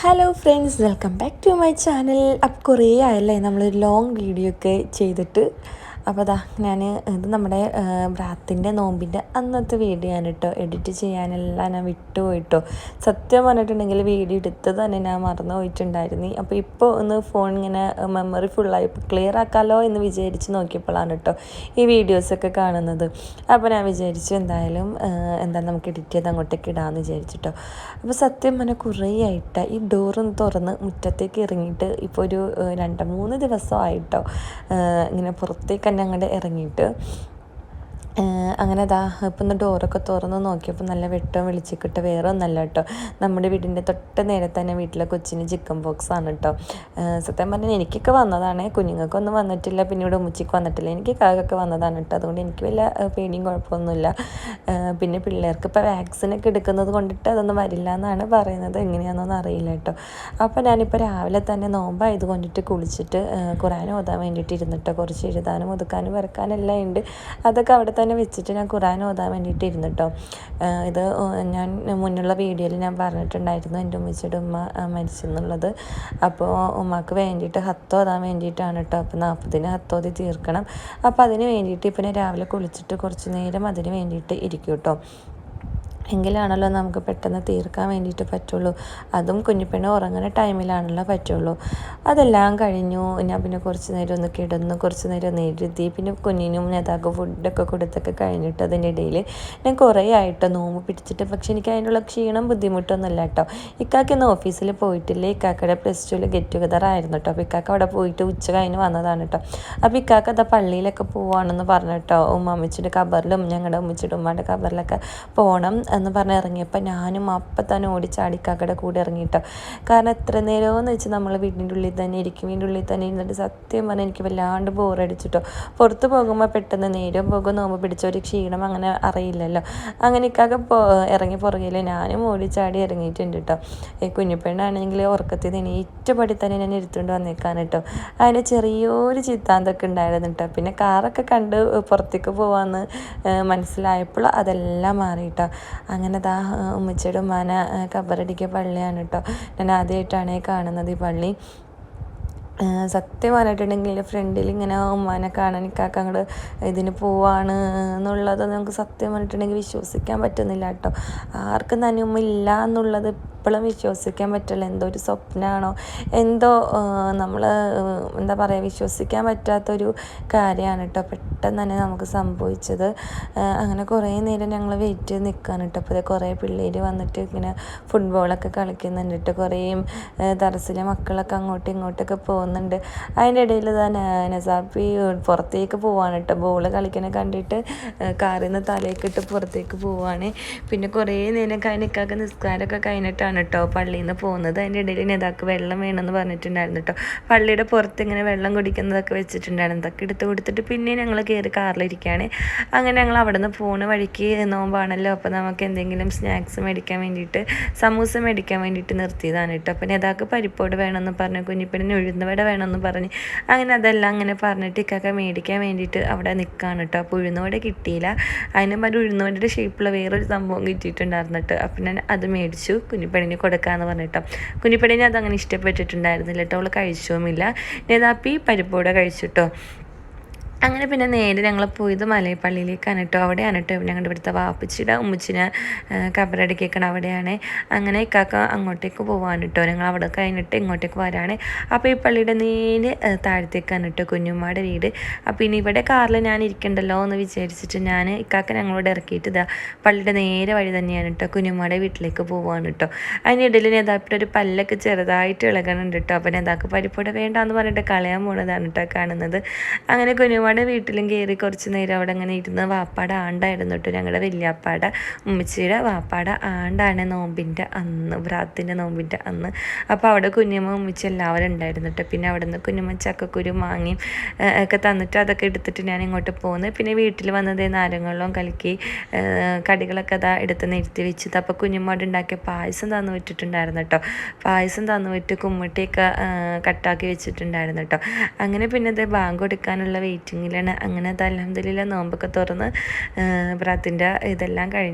Hello friends welcome back to my channel അപ്പം കുറേ ആയല്ലേ നമ്മളൊരു ലോങ് വീഡിയോ ഒക്കെ ചെയ്തിട്ട്. അപ്പോൾ അതാ ഞാൻ ഇത് നമ്മുടെ ബ്രാത്തിന്റെ നോമ്പിന്റെ അന്നത്തെ വീഡിയോ ആണ് കേട്ടോ എഡിറ്റ് ചെയ്യാനെല്ലാം ഞാൻ വിട്ടുപോയിട്ടോ സത്യം പറഞ്ഞിട്ടുണ്ടെങ്കിൽ വീഡിയോ എടുത്ത് തന്നെ ഞാൻ മറന്നു പോയിട്ടുണ്ടായിരുന്നു. അപ്പോൾ ഇപ്പോൾ ഒന്ന് ഫോൺ ഇങ്ങനെ മെമ്മറി ഫുള്ളായി ക്ലിയർ ആക്കാമല്ലോ എന്ന് വിചാരിച്ച് നോക്കിയപ്പോഴാണ് കേട്ടോ ഈ വീഡിയോസൊക്കെ കാണുന്നത്. അപ്പോൾ ഞാൻ വിചാരിച്ചു എന്തായാലും എന്താ നമുക്ക് എഡിറ്റ് ചെയ്ത് അങ്ങോട്ടേക്ക് ഇടാമെന്ന് വിചാരിച്ചിട്ടോ അപ്പോൾ സത്യം പറഞ്ഞാൽ കുറേ ആയിട്ട്. ഈ ഡോറൊന്ന് തുറന്ന് മുറ്റത്തേക്ക് ഇറങ്ങിയിട്ട് ഇപ്പോൾ ഒരു രണ്ട് മൂന്ന് ദിവസമായിട്ടോ ഇങ്ങനെ പുറത്തേക്ക് തന്നെ അങ്ങോട്ട് ഇറങ്ങിയിട്ട് അങ്ങനെ അതാ ഇപ്പം ഒന്ന് ഡോറൊക്കെ തുറന്ന് നോക്കിയപ്പോൾ നല്ല വെട്ടവും വിളിച്ചിക്കിട്ട് വേറെ ഒന്നല്ല കേട്ടോ നമ്മുടെ വീടിന്റെ തൊട്ട് നേരെ തന്നെ വീട്ടിലെ കൊച്ചിന് ചിക്കൻ ബോക്സ് ആണ് കേട്ടോ സത്യം പറഞ്ഞാൽ എനിക്കൊക്കെ വന്നതാണ്. കുഞ്ഞുങ്ങൾക്കൊന്നും വന്നിട്ടില്ല. പിന്നെ ഇവിടെ ഉമ്മച്ചിക്ക് വന്നിട്ടില്ല. എനിക്ക് കാകൊക്കെ വന്നതാണ് കേട്ടോ അതുകൊണ്ട് എനിക്ക് വലിയ പേടിയും കുഴപ്പമൊന്നുമില്ല. പിന്നെ പിള്ളേർക്ക് ഇപ്പോൾ വാക്സിനൊക്കെ എടുക്കുന്നത് കൊണ്ടിട്ട് അതൊന്നും വരില്ല എന്നാണ് പറയുന്നത്. എങ്ങനെയാണെന്നൊന്നും അറിയില്ല കേട്ടോ അപ്പോൾ ഞാനിപ്പോൾ രാവിലെ തന്നെ നോമ്പായത് കൊണ്ടിട്ട് കുളിച്ചിട്ട് ഖുറാൻ ഓതാൻ വേണ്ടിയിട്ട് ഇരുന്നിട്ടോ കുറച്ച് എഴുതാനും ഒതുക്കാനും വരക്കാനും എല്ലാം ഉണ്ട്. അതൊക്കെ അവിടെ തന്നെ തന്നെ വെച്ചിട്ട് ഞാൻ ഖുറാൻ ഓതാൻ വേണ്ടിയിട്ട് ഇരുന്നിട്ടോ ഇത് ഞാൻ മുന്നുള്ള വീഡിയോയിൽ ഞാൻ പറഞ്ഞിട്ടുണ്ടായിരുന്നു എന്റെ ഉമ്മച്ചിയുടെ ഉമ്മ മരിച്ചെന്നുള്ളത് അപ്പോൾ ഉമ്മക്ക് വേണ്ടിയിട്ട് ഹത്ത് ഓതാൻ വേണ്ടിയിട്ടാണ് കേട്ടോ അപ്പോൾ നാൽപ്പതിന് ഹത്തോതി തീർക്കണം. അപ്പോൾ അതിന് വേണ്ടിയിട്ട് ഇപ്പം രാവിലെ കുളിച്ചിട്ട് കുറച്ച് നേരം അതിന് വേണ്ടിയിട്ട് ഇരിക്കും കേട്ടോ എങ്കിലാണല്ലോ നമുക്ക് പെട്ടെന്ന് തീർക്കാൻ വേണ്ടിയിട്ട് പറ്റുള്ളൂ. അതും കുഞ്ഞിപ്പെണ്ണ് ഉറങ്ങുന്ന ടൈമിലാണല്ലോ പറ്റുള്ളൂ. അതെല്ലാം കഴിഞ്ഞു. ഞാൻ പിന്നെ കുറച്ച് നേരം ഒന്ന് കിടന്നു കുറച്ച് നേരം ഒന്ന് എഴുതി പിന്നെ കുഞ്ഞിനും നേതാക്ക് ഫുഡൊക്കെ കൊടുത്തൊക്കെ കഴിഞ്ഞിട്ട് അതിന്റെ ഇടയിൽ ഞാൻ കുറേ ആയിട്ടോ നോമ്പ് പിടിച്ചിട്ട് പക്ഷെ എനിക്ക് അതിനുള്ള ക്ഷീണം ബുദ്ധിമുട്ടൊന്നുമില്ല കേട്ടോ. ഇക്കാക്ക് ഇന്ന് ഓഫീസിൽ പോയിട്ടില്ല? ഇക്കാക്കയുടെ പ്ലസ് ടുവിൽ ഗെറ്റ് ടുഗദർ ആയിരുന്നു കേട്ടോ. അപ്പോൾ ഇക്കാക്ക അവിടെ പോയിട്ട് ഉച്ച കഴിഞ്ഞ് വന്നതാണ് കേട്ടോ. അപ്പോൾ ഇക്കാക്ക അതാ പള്ളിയിലൊക്കെ പോവാണെന്ന് പറഞ്ഞു കേട്ടോ. ഉമ്മച്ചിയുടെ കബറിലും ഞങ്ങളുടെ ഉമ്മച്ചിയുടെ ഉമ്മയുടെ കബറിലൊക്കെ പോകണം എന്ന് പറഞ്ഞ് ഇറങ്ങിയപ്പോൾ ഞാനും അപ്പം തന്നെ ഓടിച്ചാടി ഓടിച്ചാടിക്കാക്കടെ കൂടെ ഇറങ്ങിയിട്ടോ. കാരണം എത്ര നേരമെന്ന് വെച്ചാൽ നമ്മൾ വീടിന്റെ ഉള്ളിൽ തന്നെ ഇരിക്കും. വീടിന്റെ ഉള്ളിൽ തന്നെ ഇരുന്നിട്ട് സത്യം പറഞ്ഞാൽ എനിക്ക് വല്ലാണ്ട് ബോറടിച്ചിട്ടോ. പുറത്ത് പോകുമ്പോൾ പെട്ടെന്ന് നേരം പോകും നോമ്പ് പിടിച്ച ഒരു ക്ഷീണം അങ്ങനെ അറിയില്ലല്ലോ. അങ്ങനെ ഇക്കാക്ക പോ ഇറങ്ങി പുറകിൽ ഞാനും ഓടിച്ചാടി ഇറങ്ങിയിട്ടുണ്ട് കേട്ടോ. ഈ കുഞ്ഞിപ്പെണ്ണാണെങ്കിൽ ഉറക്കത്തിൽ നിന്ന് ഏറ്റപടി തന്നെ ഞാൻ എടുത്തുകൊണ്ട് വന്നേക്കാൻ കേട്ടോ. അതിന് ചെറിയൊരു ചിത്താന്തൊക്കെ ഉണ്ടായിരുന്നു കേട്ടോ. പിന്നെ കാറൊക്കെ കണ്ട് പുറത്തേക്ക് പോകാമെന്ന് മനസ്സിലായപ്പോൾ അതെല്ലാം മാറിയിട്ടോ അങ്ങനെ ദാ ഉമ്മച്ചയുടെ ഉമ്മാന കബറടിക്ക പള്ളിയാണ് കേട്ടോ ഞാൻ ആദ്യമായിട്ടാണ് കാണുന്നത് ഈ പള്ളി. സത്യം പറഞ്ഞിട്ടുണ്ടെങ്കിൽ ഫ്രണ്ടിൽ ഇങ്ങനെ ഉമ്മാനെ കാണാൻ ഇക്കാക്ക അങ്ങോട്ട് ഇതിന് പോവാണ് എന്നുള്ളത് നമുക്ക് സത്യം പറഞ്ഞിട്ടുണ്ടെങ്കിൽ വിശ്വസിക്കാൻ പറ്റുന്നില്ല കേട്ടോ ആർക്കും തന്നെ ഉമ്മ ഇല്ല എന്നുള്ളത് ഇപ്പോഴും വിശ്വസിക്കാൻ പറ്റില്ല എന്തോ ഒരു സ്വപ്നമാണോ എന്തോ നമ്മൾ എന്താ പറയുക വിശ്വസിക്കാൻ പറ്റാത്തൊരു കാര്യമാണ് കേട്ടോ പെട്ടെന്ന് തന്നെ നമുക്ക് സംഭവിച്ചത്. അങ്ങനെ കുറേ നേരം ഞങ്ങൾ വെയിറ്റ് ചെയ്ത് നിൽക്കുകയാണ് കേട്ടോ അപ്പോൾ കുറേ പിള്ളേർ വന്നിട്ട് ഇങ്ങനെ ഫുട്ബോളൊക്കെ കളിക്കുന്നുണ്ട് കേട്ടോ കുറേയും തറസിലെ മക്കളൊക്കെ അങ്ങോട്ടും ഇങ്ങോട്ടൊക്കെ പോകുന്നുണ്ട്. അതിന്റെ ഇടയിൽ തന്നെ നസാപ്പി പുറത്തേക്ക് പോവാണ് കേട്ടോ ബോൾ കളിക്കണ കണ്ടിട്ട് കാറിൽ നിന്ന് തലയൊക്കെ പുറത്തേക്ക് പോവാണ്. പിന്നെ കുറേ നേരം കഴിഞ്ഞിക്കാക്ക് നിസ്കാരമൊക്കെ കഴിഞ്ഞിട്ടാണ് കേട്ടോ പള്ളിയിൽ നിന്ന് പോകുന്നത്. അതിന്റെ ഇടയിൽ നേതാക്ക് വെള്ളം വേണമെന്ന് പറഞ്ഞിട്ടുണ്ടായിരുന്നു കേട്ടോ പള്ളിയുടെ പുറത്ത് ഇങ്ങനെ വെള്ളം കുടിക്കുന്നതൊക്കെ വെച്ചിട്ടുണ്ടായിരുന്നു. അതൊക്കെ എടുത്ത് കൊടുത്തിട്ട് പിന്നെ ഞങ്ങൾ കയറി കാറിലിരിക്കുകയാണ് അങ്ങനെ ഞങ്ങൾ അവിടെ നിന്ന് പോകുന്ന വഴിക്ക് നോമ്പാണല്ലോ. അപ്പോൾ നമുക്ക് എന്തെങ്കിലും സ്നാക്സ് മേടിക്കാൻ വേണ്ടിയിട്ട് സമൂസ മേടിക്കാൻ വേണ്ടിയിട്ട് നിർത്തിയതാണ് കേട്ടോ അപ്പോൾ നേതാക്ക് പരിപ്പോട് വേണമെന്ന് പറഞ്ഞു കുഞ്ഞിപ്പണിന് ഉഴുന്നുവട വേണമെന്ന് പറഞ്ഞ്. അങ്ങനെ അതെല്ലാം അങ്ങനെ പറഞ്ഞിട്ട് ഇക്കൊക്കെ മേടിക്കാൻ വേണ്ടിയിട്ട് അവിടെ നിൽക്കുകയാണ് കേട്ടോ അപ്പോൾ ഉഴുന്നുവട കിട്ടിയില്ല. അതിന് പകരം ഉഴുന്നുവടയുടെ ഷേപ്പുള്ള വേറൊരു സംഭവം കിട്ടിയിട്ടുണ്ടായിരുന്നു കേട്ടോ അപ്പം ഞാൻ അത് മേടിച്ചു. കുഞ്ഞിപ്പണി കുഞ്ഞിപ്പണിന് കൊടുക്കാമെന്ന് പറഞ്ഞിട്ടോ. കുഞ്ഞിപ്പെണ്ണിനെ അതങ്ങനെ ഇഷ്ടപ്പെട്ടിട്ടുണ്ടായിരുന്നില്ല കേട്ടോ അവൾ കഴിച്ചുമില്ല നേതാപ്പി പരിപ്പോടെ കഴിച്ചിട്ടോ. അങ്ങനെ പിന്നെ നേരെ ഞങ്ങൾ പോയത് മലയപ്പള്ളിയിലേക്കാണ് കേട്ടോ. അവിടെയാണ് കേട്ടോ ഞങ്ങളുടെ ഇവിടുത്തെ വാപ്പിച്ചിട ഉമ്മച്ചിനെ കബറടിക്കേക്കണം അവിടെയാണ്. അങ്ങനെ ഇക്കാക്ക അങ്ങോട്ടേക്ക് പോവാണ് കേട്ടോ. ഞങ്ങൾ അവിടെ കഴിഞ്ഞിട്ട് ഇങ്ങോട്ടേക്ക് വരാണ്. അപ്പോൾ ഈ പള്ളിയുടെ നേരെ താഴത്തേക്കാണ് കേട്ടോ കുഞ്ഞുമ്മയുടെ വീട്. അപ്പോൾ ഇനി ഇവിടെ കാറിൽ ഞാൻ ഇരിക്കണ്ടല്ലോ എന്ന് വിചാരിച്ചിട്ട് ഞാൻ ഇക്കാക്ക ഞങ്ങളോട് ഇറക്കിയിട്ട് ഇതാ പള്ളിയുടെ നേരെ വഴി തന്നെയാണ് കേട്ടോ കുഞ്ഞുമ്മയുടെ വീട്ടിലേക്ക് പോവാണ് കേട്ടോ. അതിനിടയിൽ നേതാപ്പിട്ട് ഒരു പല്ലൊക്കെ ചെറുതായിട്ട് ഇളകണുണ്ട് കേട്ടോ. അപ്പോൾ നേതാക്ക് പരിപ്പോടെ വേണ്ടാന്ന് പറഞ്ഞിട്ട് കളയാൻ പോണതാണ് കേട്ടോ കാണുന്നത്. അങ്ങനെ കുഞ്ഞുമ്മ നമ്മുടെ വീട്ടിലും കയറി കുറച്ച് നേരം അവിടെ അങ്ങനെ ഇരുന്ന് വാപ്പാട ആണ്ടായിരുന്നു കേട്ടോ. ഞങ്ങളുടെ വലിയപ്പാട ഉമ്മച്ചിയുടെ വാപ്പാട ആണ്ടാണ് നോമ്പിന്റെ അന്ന് വ്രാത്തിന്റെ നോമ്പിന്റെ അന്ന്. അപ്പോൾ അവിടെ കുഞ്ഞമ്മ ഉമ്മച്ചി എല്ലാവരും ഉണ്ടായിരുന്നു കേട്ടോ. പിന്നെ അവിടെ നിന്ന് കുഞ്ഞമ്മ ചക്കക്കുരു മാങ്ങി ഒക്കെ തന്നിട്ട് അതൊക്കെ എടുത്തിട്ട് ഞാൻ ഇങ്ങോട്ട് പോകുന്നത് പിന്നെ വീട്ടിൽ വന്നത് നാരങ്ങളും കലക്കി കടികളൊക്കെ അതാ എടുത്ത് നിരത്തി വെച്ചത് അപ്പോൾ കുഞ്ഞമ്മോട് ഉണ്ടാക്കിയ പായസം തന്നു വിട്ടിട്ടുണ്ടായിരുന്നു കേട്ടോ. പായസം തന്നു വിട്ട് കുമ്മിട്ടിയൊക്കെ കട്ടാക്കി വെച്ചിട്ടുണ്ടായിരുന്നു കേട്ടോ. അങ്ങനെ പിന്നെ ഇത് ബാങ്ക് കൊടുക്കാനുള്ള വെയിറ്റിംഗ് വെയിറ്റിങ്ങിലാണ് അങ്ങനെ അത് അലഹമ്മദില്ല നോമ്പൊക്കെ തുറന്ന് പ്രാത്തിന്റെ ഇതെല്ലാം കഴിഞ്ഞു.